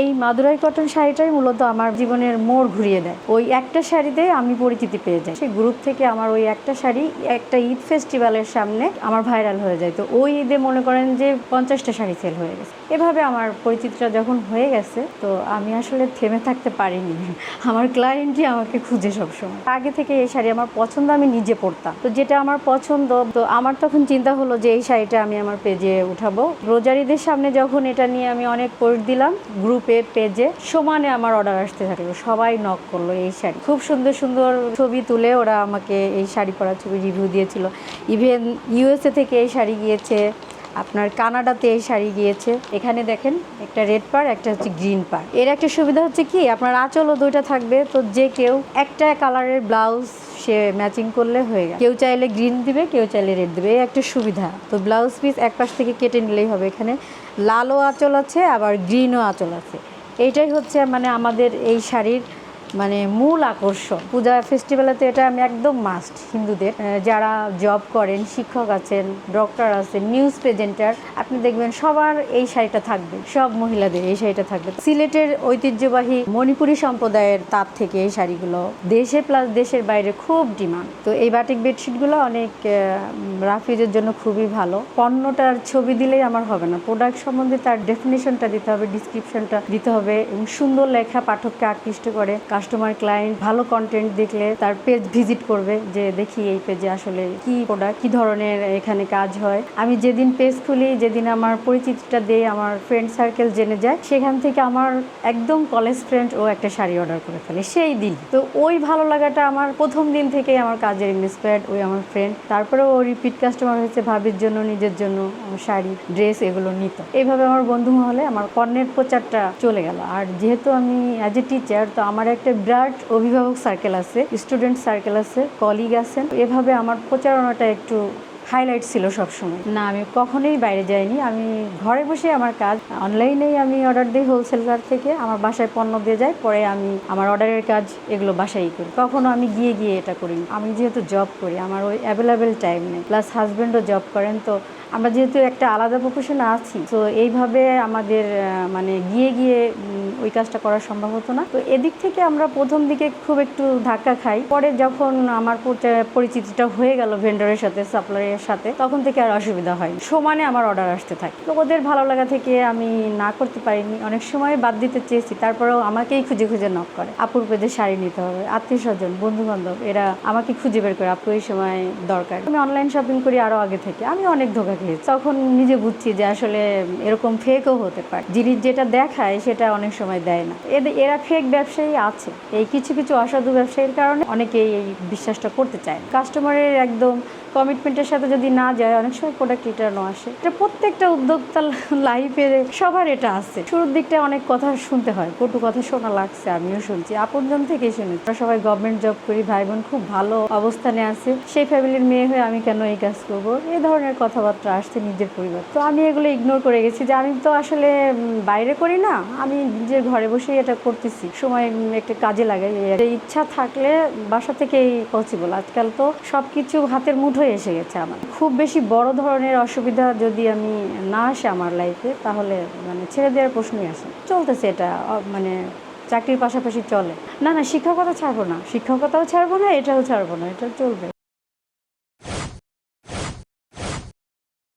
এই মাদুরাই কটন শাড়িটাই মূলত আমার জীবনের মোড় ঘুরিয়ে দেয়। ওই একটা শাড়িতে আমি পরিচিতি পেয়ে যাই। সেই গ্রুপ থেকে আমার ওই একটা শাড়ি একটা ঈদ ফেস্টিভ্যালের সামনে আমার ভাইরাল হয়ে যায়। তো ওই ঈদে মনে করেন যে পঞ্চাশটা শাড়ি সেল হয়ে গেছে। এভাবে আমার পরিচিতিটা যখন হয়ে গেছে, তো আমি আসলে থেমে থাকতে পারিনি। আমার ক্লায়েন্টই আমাকে খুঁজে সবসময়। আগে থেকে এই শাড়ি আমার পছন্দ আমি নিজে পরতাম। তো যেটা আমার পছন্দ, তো আমার তখন চিন্তা হলো যে এই শাড়িটা আমি আমার পেজে উঠাবো। রোজারিদের সামনে যখন এটা নিয়ে আমি অনেক পোস্ট দিলাম গ্রুপে পেজে সমানে আমার অর্ডার আসতে থাকল। সবাই নক করল এই শাড়ি। খুব সুন্দর সুন্দর ছবি তুলে ওরা আমাকে এই শাড়ি পরার ছবি রিভিউ দিয়েছিল। ইভেন ইউএসএ থেকে এই শাড়ি গিয়েছে। আপনার কানাডাতে এই শাড়ি গিয়েছে। এখানে দেখেন, একটা রেড পার একটা হচ্ছে গ্রিন পার এর একটা সুবিধা হচ্ছে কি, আপনার আঁচলও দুইটা থাকবে, তো যে কেউ একটা কালারের ব্লাউজ সে ম্যাচিং করলে হয়ে গেল কেউ চাইলে গ্রিন দিবে, কেউ চাইলে রেড দিবে, এই একটা সুবিধা। তো ব্লাউজ পিস এক পাশ থেকে কেটে নিলেই হবে এখানে। লালও আঁচল আছে, আবার গ্রিনও আঁচল আছে। এইটাই হচ্ছে মানে আমাদের এই শাড়ির মানে মূল আকর্ষণ। পূজা ফেস্টিভ্যালে তো এটা আমি একদম মাস্ট হিন্দুদের। যারা জব করেন, শিক্ষক আছেন ডক্টর আছেন নিউজ প্রেজেন্টার আপনি দেখবেন সবার এই শাড়িটা থাকবে। সব মহিলাদের এই শাড়িটা থাকবে। সিলেটের ঐতিহ্যবাহী মণিপুরী সম্প্রদায়ের তার থেকে এই শাড়িগুলো দেশে প্লাস দেশের বাইরে খুব ডিমান্ড তো এই বাটিক বেডশিটগুলো অনেক রাফিজের জন্য খুবই ভালো। পণ্যটার ছবি দিলেই আমার হবে না। প্রোডাক্ট সম্বন্ধে তার ডেফিনেশনটা দিতে হবে ডিসক্রিপশনটা দিতে হবে এবং সুন্দর লেখা পাঠককে আকৃষ্ট করে কাস্টমার ক্লায়েন্ট ভালো কন্টেন্ট দেখলে তার পেজ ভিজিট করবে যে দেখি এই পেজে আসলে কি প্রোডাক্ট কি ধরনের এখানে কাজ হয়। আমি যেদিন পেজ খুলি, যেদিন আমার পরিচিতিটা দিয়ে, আমার ফ্রেন্ড সার্কেল জেনে যায়, সেখান থেকে আমার একদম কলেজ ফ্রেন্ড ও একটা শাড়ি অর্ডার করে ফেলে, সেই দিন। তো ওই ভালো লাগাটা আমার প্রথম দিন থেকেই আমার কাজের ইন্সপায়ার্ড ওই আমার ফ্রেন্ড তারপরে ও রিপিট কাস্টমার হয়েছে ভাবির জন্য, নিজের জন্য শাড়ি ড্রেস এগুলো নিত। এইভাবে আমার বন্ধু মহলে আমার পণ্যের প্রচারটা চলে গেল। আর যেহেতু আমি অ্যাজ এ টিচার তো আমার একটা বিরাট অভিভাবক সার্কেল আছে স্টুডেন্ট সার্কেল আছে কলিগ আছেন। এভাবে আমার প্রচারণাটা একটু হাইলাইট ছিল সবসময়। না, আমি কখনোই বাইরে যাইনি। আমি ঘরে বসে আমার কাজ। অনলাইনেই আমি অর্ডার দিই হোলসেলার থেকে। আমার বাসায় পণ্য দিয়ে যায়। পরে আমি আমার অর্ডারের কাজ এগুলো বাসায় করি। কখনো আমি গিয়ে গিয়ে এটা করি। আমি যেহেতু জব করি, আমার ওই অ্যাভেলেবেল টাইম নেই। প্লাস হাজব্যান্ডও জব করেন, তো আমরা যেহেতু একটা আলাদা প্রফেশনে আছি, তো এইভাবে আমাদের মানে গিয়ে গিয়ে ওই কাজটা করা সম্ভব হতো না। তো এদিক থেকে আমরা প্রথম দিকে খুব একটু ধাক্কা খাই। পরে যখন আমার পরিচিতিটা হয়ে গেল ভেন্ডরের সাথে সাপ্লাইয়ের সাথে, তখন থেকে আর অসুবিধা হয় সমানে আমার অর্ডার আসতে থাকে। তো ওদের ভালো লাগা থেকে আমি না করতে পারিনি। অনেক সময় বাদ দিতে চেয়েছি, তারপরেও আমাকেই খুঁজে খুঁজে নক করে। আপুর পেজে শাড়ি নিতে হবে, আত্মীয় স্বজন বন্ধু বান্ধব এরা আমাকে খুঁজে বের করে, আপু, এই সময় দরকার। আমি অনলাইন শপিং করি আরও আগে থেকে। আমি অনেক ধোকা খেয়েছি তখন নিজে বুঝছি যে আসলে এরকম ফেকও হতে পারে। জিনিস যেটা দেখায় সেটা অনেক সময় দেয় না। এদের এরা ফেক ব্যবসায়ী আছে। এই কিছু কিছু অসাধু ব্যবসায়ীর কারণে অনেকেই এই বিশ্বাসটা করতে চায় কাস্টমারের একদম কমিটমেন্টের সাথে যদি না যায়, অনেক সময় প্রোডাক্ট রিটার্নও আসে। এটা প্রত্যেকটা উদ্যোক্তা লাইফে সবার এটা আছে। শুরুর দিকটা অনেক কথা শুনতে হয়। কটু কথা শোনা লাগছে, আমিও শুনছি। আপনজন থেকেই শুনি আমরা সবাই গভর্নমেন্ট জব করি ভাই বোন খুব ভালো অবস্থানে আছে। সেই ফ্যামিলির মেয়ে হয়ে আমি কেন এই কাজ করব? এই ধরনের কথাবার্তা আসছে নিজের পরিবার। তো আমি এগুলো ইগনোর করে গেছি যে আমি তো আসলে বাইরে করি না, আমি নিজের ঘরে বসেই এটা করতেছি। সময় একটা কাজে এই ইচ্ছা থাকলে বাসা থেকেই পসিবল আজকাল তো সব কিছু হাতের মুঠোয় এসে গেছে আমার। খুব বেশি বড় ধরনের অসুবিধা যদি আমি না আসে আমার লাইফে তাহলে মানে ছেড়ে দেওয়ার প্রশ্নই আসে চলতেছে এটা মানে চাকরির পাশাপাশি চলে। না না, শিক্ষকতা ছাড়বো না। শিক্ষকতাও ছাড়বো না, এটাও ছাড়বো না, এটা চলবে।